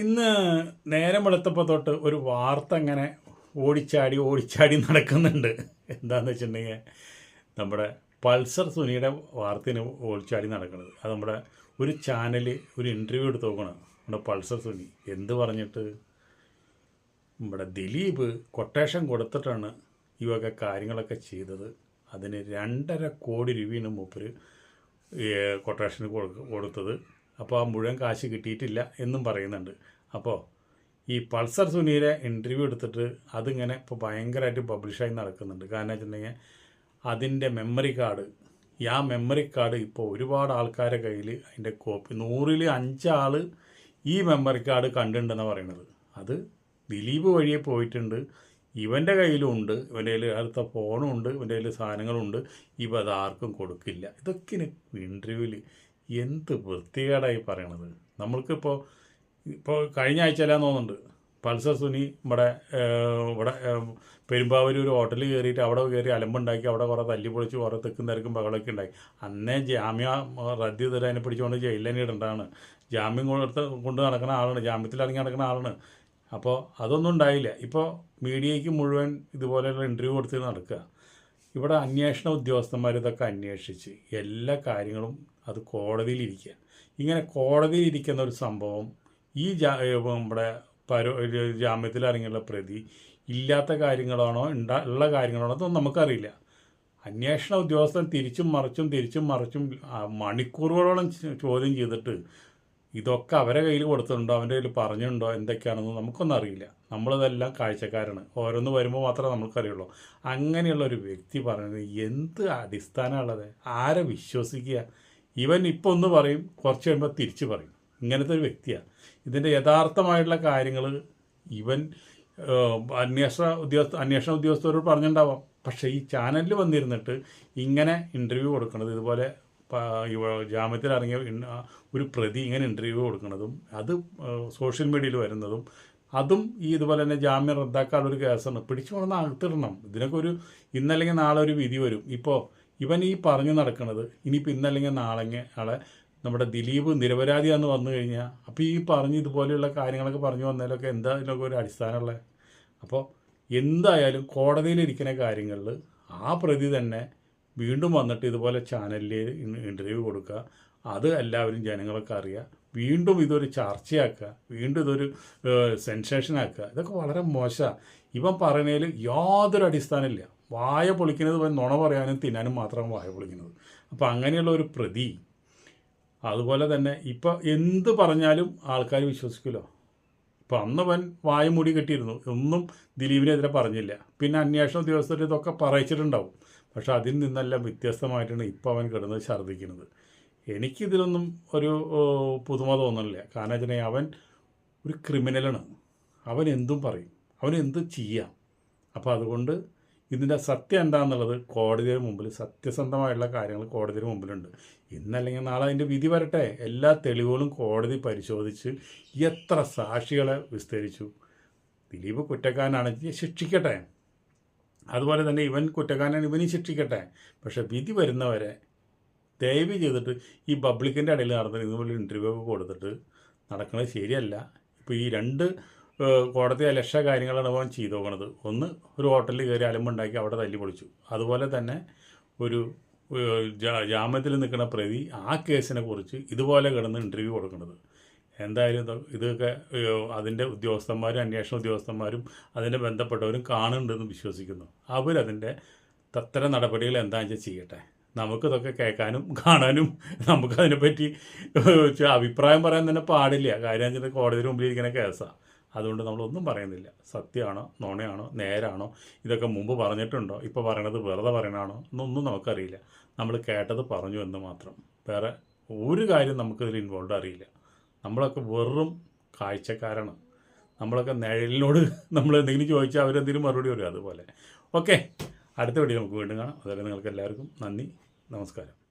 ഇന്ന് നേരം വെളുത്തപ്പോൾ തൊട്ട് ഒരു വാർത്ത അങ്ങനെ ഓടിച്ചാടി ഓടിച്ചാടി നടക്കുന്നുണ്ട്. എന്താണെന്ന് വെച്ചിട്ടുണ്ടെങ്കിൽ നമ്മുടെ പൾസർ സുനിയുടെ വാർത്തയാണ് ഓടിച്ചാടി നടക്കുന്നത്. അത് നമ്മുടെ ഒരു ചാനൽ ഒരു ഇന്റർവ്യൂ എടുത്ത് നോക്കണം. നമ്മുടെ പൾസർ സുനി എന്ത് പറഞ്ഞിട്ട്? നമ്മുടെ ദിലീപ് കൊട്ടേഷൻ കൊടുത്തിട്ടാണ് ഈ വക കാര്യങ്ങളൊക്കെ ചെയ്തത്. അതിന് രണ്ടര കോടി രൂപയാണ് മൂപ്പര് കൊട്ടേഷന് കൊടുത്തത്. അപ്പോൾ ആ മുഴുവൻ കാശ് കിട്ടിയിട്ടില്ല എന്നും പറയുന്നുണ്ട്. അപ്പോൾ ഈ പൾസർ സുനിയുടെ ഇന്റർവ്യൂ എടുത്തിട്ട് അതിങ്ങനെ ഇപ്പോൾ ഭയങ്കരമായിട്ട് പബ്ലിഷായി നടക്കുന്നുണ്ട്. കാരണം വെച്ചിട്ടുണ്ടെങ്കിൽ അതിന്റെ മെമ്മറി കാർഡ് ആ മെമ്മറി കാർഡ് ഇപ്പോൾ ഒരുപാട് ആൾക്കാരുടെ കയ്യിൽ അതിന്റെ കോപ്പി നൂറിൽ അഞ്ചാൾ ഈ മെമ്മറി കാർഡ് കണ്ടിട്ടുണ്ടെന്നാണ് പറയുന്നത് അത് ദിലീപ് വഴിയെ പോയിട്ടുണ്ട്. ഇവന്റെ കയ്യിലും ഉണ്ട്. ഇവന്റെ കയ്യിൽ അടുത്ത ഫോണും ഉണ്ട്. ഇവന്റെ കയ്യിൽ സാധനങ്ങളുണ്ട്. ഇവ അതാർക്കും കൊടുക്കില്ല. ഇതൊക്കെ ഇന്റർവ്യൂവിൽ എന്ത് വൃത്തികേടായി പറയണത്? നമ്മൾക്കിപ്പോൾ ഇപ്പോൾ കഴിഞ്ഞ ആഴ്ച ആഴ്ചയിലാന്ന് തോന്നുന്നുണ്ട്. പൾസർ സുനി ഇവിടെ ഇവിടെ പെരുമ്പാവൂർ ഒരു ഹോട്ടലിൽ കയറിയിട്ട് അവിടെ കയറി അലമ്പുണ്ടാക്കി അവിടെ കുറേ തല്ലി പൊളിച്ച് കുറേ തെക്കും തിരക്കും ബഹളമൊക്കെ ഉണ്ടായി. അന്നേ ജാമ്യ റദ്ദ് ചെയ്തിട്ട് അതിനെ പിടിച്ചുകൊണ്ട് ജയിലിൽ ജാമ്യം കൊടുത്ത് കൊണ്ട് നടക്കുന്ന ആളാണ് ജാമ്യത്തിൽ ഇറങ്ങി നടക്കുന്ന ആളാണ്. അപ്പോൾ അതൊന്നും ഉണ്ടായില്ല. ഇപ്പോൾ മീഡിയയ്ക്ക് മുഴുവൻ ഇതുപോലെയുള്ള ഇന്റർവ്യൂ കൊടുത്ത് നടക്കുക. ഇവിടെ അന്വേഷണ ഉദ്യോഗസ്ഥന്മാർ ഇതൊക്കെ അന്വേഷിച്ച് എല്ലാ കാര്യങ്ങളും അത് കോടതിയിലിരിക്കുക ഇങ്ങനെ കോടതിയിലിരിക്കുന്ന ഒരു സംഭവം ഈ ജാ നമ്മുടെ പരോ ജാമ്യത്തിൽ ഇറങ്ങിയുള്ള പ്രതി ഇല്ലാത്ത കാര്യങ്ങളാണോ ഉണ്ടാ ഉള്ള കാര്യങ്ങളാണോ അതൊന്നും നമുക്കറിയില്ല. അന്വേഷണ ഉദ്യോഗസ്ഥൻ തിരിച്ചും മറിച്ചും തിരിച്ചും മറിച്ചും മണിക്കൂറുകളോളം ചോദ്യം ചെയ്തിട്ട് ഇതൊക്കെ അവരെ കയ്യിൽ കൊടുത്തിട്ടുണ്ടോ? അവന്റെ കയ്യിൽ പറഞ്ഞിട്ടുണ്ടോ? എന്തൊക്കെയാണെന്ന് നമുക്കൊന്നും അറിയില്ല. നമ്മളിതെല്ലാം കാഴ്ചക്കാരാണ്. ഓരോന്ന് വരുമ്പോൾ മാത്രമേ നമുക്കറിയുള്ളൂ അങ്ങനെയുള്ള ഒരു വ്യക്തി പറയുന്നത് എന്ത് അടിസ്ഥാനമുള്ളത്? ആരെ വിശ്വസിക്കുക? ഇവൻ ഇപ്പോൾ ഒന്ന് പറയും കുറച്ച് കഴിയുമ്പോൾ തിരിച്ച് പറയും. ഇങ്ങനത്തെ ഒരു വ്യക്തിയാണ് ഇതിന്റെ യഥാർത്ഥമായിട്ടുള്ള കാര്യങ്ങൾ ഇവൻ അന്വേഷണ ഉദ്യോഗസ്ഥ അന്വേഷണ ഉദ്യോഗസ്ഥരോട് പറഞ്ഞിട്ടുണ്ടാവാം. പക്ഷേ ഈ ചാനലിൽ വന്നിരുന്നിട്ട് ഇങ്ങനെ ഇന്റർവ്യൂ കൊടുക്കുന്നത് ഇതുപോലെ ജാമ്യത്തിൽ ഇറങ്ങിയ ഒരു പ്രതി ഇങ്ങനെ ഇന്റർവ്യൂ കൊടുക്കുന്നതും അത് സോഷ്യൽ മീഡിയയിൽ വരുന്നതും അതും ഈ ഇതുപോലെ തന്നെ ജാമ്യം റദ്ദാക്കാനുള്ളൊരു കേസാണ്. പിടിച്ചു കൊണ്ടുവന്ന് അകത്തിടണം. ഇതിനൊക്കെ ഒരു ഇന്നല്ലെങ്കിൽ നാളെ ഒരു വിധി വരും. ഇപ്പോൾ ഇവൻ ഈ പറഞ്ഞു നടക്കുന്നത് ഇനിയിപ്പോൾ ഇന്നല്ലെങ്കിൽ നാളെ ആളെ നമ്മുടെ ദിലീപ് നിരപരാധിയാണെന്ന് വന്നു കഴിഞ്ഞാൽ അപ്പോൾ ഈ പറഞ്ഞ് ഇതുപോലെയുള്ള കാര്യങ്ങളൊക്കെ പറഞ്ഞു വന്നാലൊക്കെ എന്താ ഇതിനൊക്കെ ഒരു അടിസ്ഥാനമുള്ളത് അപ്പോൾ എന്തായാലും കോടതിയിലിരിക്കുന്ന കാര്യങ്ങളിൽ ആ പ്രതി തന്നെ വീണ്ടും വന്നിട്ട് ഇതുപോലെ ചാനലിൽ ഇന്റർവ്യൂ കൊടുക്കുക. അത് എല്ലാവരും ജനങ്ങളൊക്കെ അറിയുക. വീണ്ടും ഇതൊരു ചർച്ചയാക്കുക. വീണ്ടും ഇതൊരു സെൻസേഷൻ ആക്കുക. ഇതൊക്കെ വളരെ മോശമാണ് ഇവൻ പറയുന്നതിൽ യാതൊരു അടിസ്ഥാനമില്ല. വായ പൊളിക്കുന്നത് ഇവൻ നുണ പറയാനും തിന്നാനും മാത്രം വായ പൊളിക്കുന്നത്. അപ്പോൾ അങ്ങനെയുള്ള ഒരു പ്രതി അതുപോലെ തന്നെ ഇപ്പോൾ എന്ത് പറഞ്ഞാലും ആൾക്കാർ വിശ്വസിക്കുമല്ലോ ഇപ്പം അന്ന് വായ മൂടി കെട്ടിയിരുന്നു. ഒന്നും ദിലീപിനെതിരെ പറഞ്ഞില്ല. പിന്നെ അന്വേഷണ ഉദ്യോഗസ്ഥർ ഇതൊക്കെ പറയിച്ചിട്ടുണ്ടാവും. പക്ഷെ അതിൽ നിന്നെല്ലാം വ്യത്യസ്തമായിട്ടാണ് ഇപ്പോൾ അവൻ കിടന്ന് ഛർദ്ദിക്കുന്നത്. എനിക്കിതിലൊന്നും ഒരു പുതുമ തോന്നുന്നില്ല കാരണം വെച്ചാൽ അവൻ ഒരു ക്രിമിനലാണ്. അവൻ എന്തും പറയും. അവൻ എന്തും ചെയ്യാം? അപ്പോൾ അതുകൊണ്ട് ഇതിന്റെ സത്യം എന്താണെന്നുള്ളത് കോടതിയുടെ മുമ്പിൽ സത്യസന്ധമായുള്ള കാര്യങ്ങൾ കോടതിയുടെ മുമ്പിലുണ്ട്. ഇന്നല്ലെങ്കിൽ നാളെ അതിന്റെ വിധി വരട്ടെ. എല്ലാ തെളിവുകളും കോടതി പരിശോധിച്ച് എത്ര സാക്ഷികളെ വിസ്തരിച്ചു. ദിലീപ് കുറ്റക്കാരനാണെങ്കിൽ ശിക്ഷിക്കട്ടെ. അതുപോലെ തന്നെ ഇവൻ കുറ്റക്കാരനാണ് ഇവനും ശിക്ഷിക്കട്ടെ. പക്ഷെ വിധി വരുന്നവരെ ദയവ് ചെയ്തിട്ട് ഈ പബ്ലിക്കിന്റെ ഇടയിൽ നടന്ന ഇതുപോലെ ഇന്റർവ്യൂ ഒക്കെ കൊടുത്തിട്ട് നടക്കുന്നത് ശരിയല്ല. ഇപ്പോൾ ഈ രണ്ട് കോടതി അലക്ഷ കാര്യങ്ങളാണ് അവൻ ചെയ്തു പോകണത് ഒന്ന് ഒരു ഹോട്ടലിൽ കയറി അലമ്പുണ്ടാക്കി അവിടെ തല്ലി പൊളിച്ചു. അതുപോലെ തന്നെ ഒരു ജാമ്യത്തിൽ നിൽക്കുന്ന പ്രതി ആ കേസിനെ കുറിച്ച് ഇതുപോലെ കിടന്ന് ഇന്റർവ്യൂ കൊടുക്കുന്നത് എന്തായാലും ഇതൊക്കെ അതിന്റെ ഉദ്യോഗസ്ഥന്മാരും അന്വേഷണ ഉദ്യോഗസ്ഥന്മാരും അതിന്റെ ബന്ധപ്പെട്ടവരും കാണുന്നുണ്ടെന്ന് വിശ്വസിക്കുന്നു. അവരതിന്റെ തത്തര നടപടികൾ എന്താണെന്ന് വെച്ചാൽ ചെയ്യട്ടെ. നമുക്കിതൊക്കെ കേൾക്കാനും കാണാനും നമുക്കതിനെപ്പറ്റി പറ്റി അഭിപ്രായം പറയാൻ തന്നെ പാടില്ല. കാര്യം വെച്ചാൽ കോടതിയുടെ മുമ്പിൽ ഇരിക്കുന്ന കേസാണ് അതുകൊണ്ട് നമ്മളൊന്നും പറയുന്നില്ല. സത്യമാണോ? നോണയാണോ? നേരാണോ? ഇതൊക്കെ മുമ്പ് പറഞ്ഞിട്ടുണ്ടോ? ഇപ്പോൾ പറയണത് വെറുതെ പറയണാണോ എന്നൊന്നും നമുക്കറിയില്ല. നമ്മൾ കേട്ടത് പറഞ്ഞു എന്ന് മാത്രം. വേറെ ഒരു കാര്യം നമുക്കിതിൽ ഇൻവോൾവ് അറിയില്ല. നമ്മളൊക്കെ വെറും കാഴ്ചക്കാരാണ്. നമ്മളൊക്കെ നിഴലിനോട് നമ്മൾ എന്തെങ്കിലും ചോദിച്ചാൽ അവരെന്തെങ്കിലും മറുപടി വരും അതുപോലെ. ഓക്കെ. അടുത്ത വീഡിയോ നമുക്ക് വീണ്ടും കാണാം. അതുവരെ നിങ്ങൾക്ക് എല്ലാവർക്കും നന്ദി. നമസ്കാരം.